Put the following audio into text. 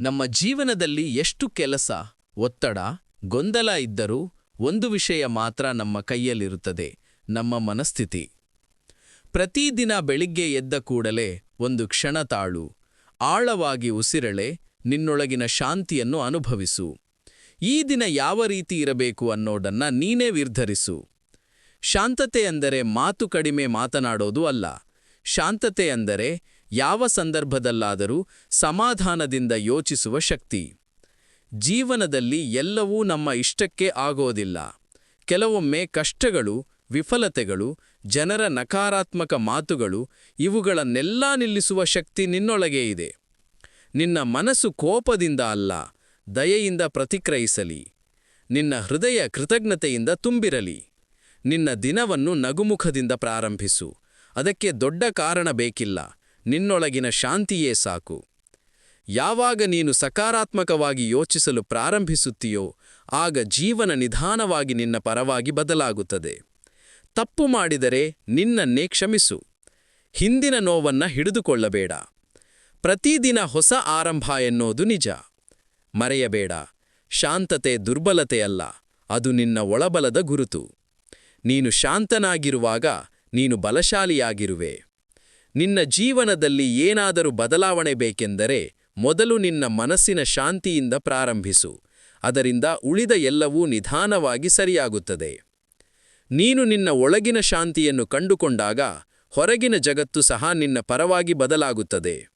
ನಮ್ಮ ಜೀವನದಲ್ಲಿ ಎಷ್ಟು ಕೆಲಸ, ಒತ್ತಡ, ಗೊಂದಲ ಇದ್ದರೂ ಒಂದು ವಿಷಯ ಮಾತ್ರ ನಮ್ಮ ಕೈಯಲ್ಲಿರುತ್ತದೆ, ನಮ್ಮ ಮನಸ್ಥಿತಿ. ಪ್ರತಿದಿನ ಬೆಳಿಗ್ಗೆ ಎದ್ದ ಕೂಡಲೇ ಒಂದು ಕ್ಷಣ ತಾಳು, ಆಳವಾಗಿ ಉಸಿರಳೆ, ನಿನ್ನೊಳಗಿನ ಶಾಂತಿಯನ್ನು ಅನುಭವಿಸು. ಈ ದಿನ ಯಾವ ರೀತಿ ಇರಬೇಕು ಅನ್ನೋದನ್ನ ನೀನೇ ನಿರ್ಧರಿಸು. ಶಾಂತತೆ ಅಂದರೆ ಮಾತು ಕಡಿಮೆ ಮಾತನಾಡೋದು ಅಲ್ಲ. ಶಾಂತತೆ ಅಂದರೆ ಯಾವ ಸಂದರ್ಭದಲ್ಲಾದರೂ ಸಮಾಧಾನದಿಂದ ಯೋಚಿಸುವ ಶಕ್ತಿ. ಜೀವನದಲ್ಲಿ ಎಲ್ಲವೂ ನಮ್ಮ ಇಷ್ಟಕ್ಕೆ ಆಗೋದಿಲ್ಲ. ಕೆಲವೊಮ್ಮೆ ಕಷ್ಟಗಳು, ವಿಫಲತೆಗಳು, ಜನರ ನಕಾರಾತ್ಮಕ ಮಾತುಗಳು, ಇವುಗಳನ್ನೆಲ್ಲ ನಿಲ್ಲಿಸುವ ಶಕ್ತಿ ನಿನ್ನೊಳಗೆ ಇದೆ. ನಿನ್ನ ಮನಸ್ಸು ಕೋಪದಿಂದ ಅಲ್ಲ, ದಯೆಯಿಂದ ಪ್ರತಿಕ್ರಯಿಸಲಿ. ನಿನ್ನ ಹೃದಯ ಕೃತಜ್ಞತೆಯಿಂದ ತುಂಬಿರಲಿ. ನಿನ್ನ ದಿನವನ್ನು ನಗುಮುಖದಿಂದ ಪ್ರಾರಂಭಿಸು. ಅದಕ್ಕೆ ದೊಡ್ಡ ಕಾರಣ ಬೇಕಿಲ್ಲ. ನಿನ್ನೊಳಗಿನ ಶಾಂತಿಯೇ ಸಾಕು. ಯಾವಾಗ ನೀನು ಸಕಾರಾತ್ಮಕವಾಗಿ ಯೋಚಿಸಲು ಪ್ರಾರಂಭಿಸುತ್ತೀಯೋ, ಆಗ ಜೀವನ ನಿಧಾನವಾಗಿ ನಿನ್ನ ಪರವಾಗಿ ಬದಲಾಗುತ್ತದೆ. ತಪ್ಪು ಮಾಡಿದರೆ ನಿನ್ನನ್ನೇ ಕ್ಷಮಿಸು. ಹಿಂದಿನ ನೋವನ್ನ ಹಿಡಿದುಕೊಳ್ಳಬೇಡ. ಪ್ರತಿದಿನ ಹೊಸ ಆರಂಭ ಎನ್ನೋದು ನಿಜ. ಮರೆಯಬೇಡ. ಶಾಂತತೆ ದುರ್ಬಲತೆಯಲ್ಲ, ಅದು ನಿನ್ನ ಒಳಬಲದ ಗುರುತು. ನೀನು ಶಾಂತನಾಗಿರುವಾಗ ನೀನು ಬಲಶಾಲಿಯಾಗಿರುವೆ. ನಿನ್ನ ಜೀವನದಲ್ಲಿ ಏನಾದರೂ ಬದಲಾವಣೆ ಬೇಕೆಂದರೆ ಮೊದಲು ನಿನ್ನ ಮನಸ್ಸಿನ ಶಾಂತಿಯಿಂದ ಪ್ರಾರಂಭಿಸು. ಅದರಿಂದ ಉಳಿದ ಎಲ್ಲವೂ ನಿಧಾನವಾಗಿ ಸರಿಯಾಗುತ್ತದೆ. ನೀನು ನಿನ್ನ ಒಳಗಿನ ಶಾಂತಿಯನ್ನು ಕಂಡುಕೊಂಡಾಗ ಹೊರಗಿನ ಜಗತ್ತು ಸಹ ನಿನ್ನ ಪರವಾಗಿ ಬದಲಾಗುತ್ತದೆ.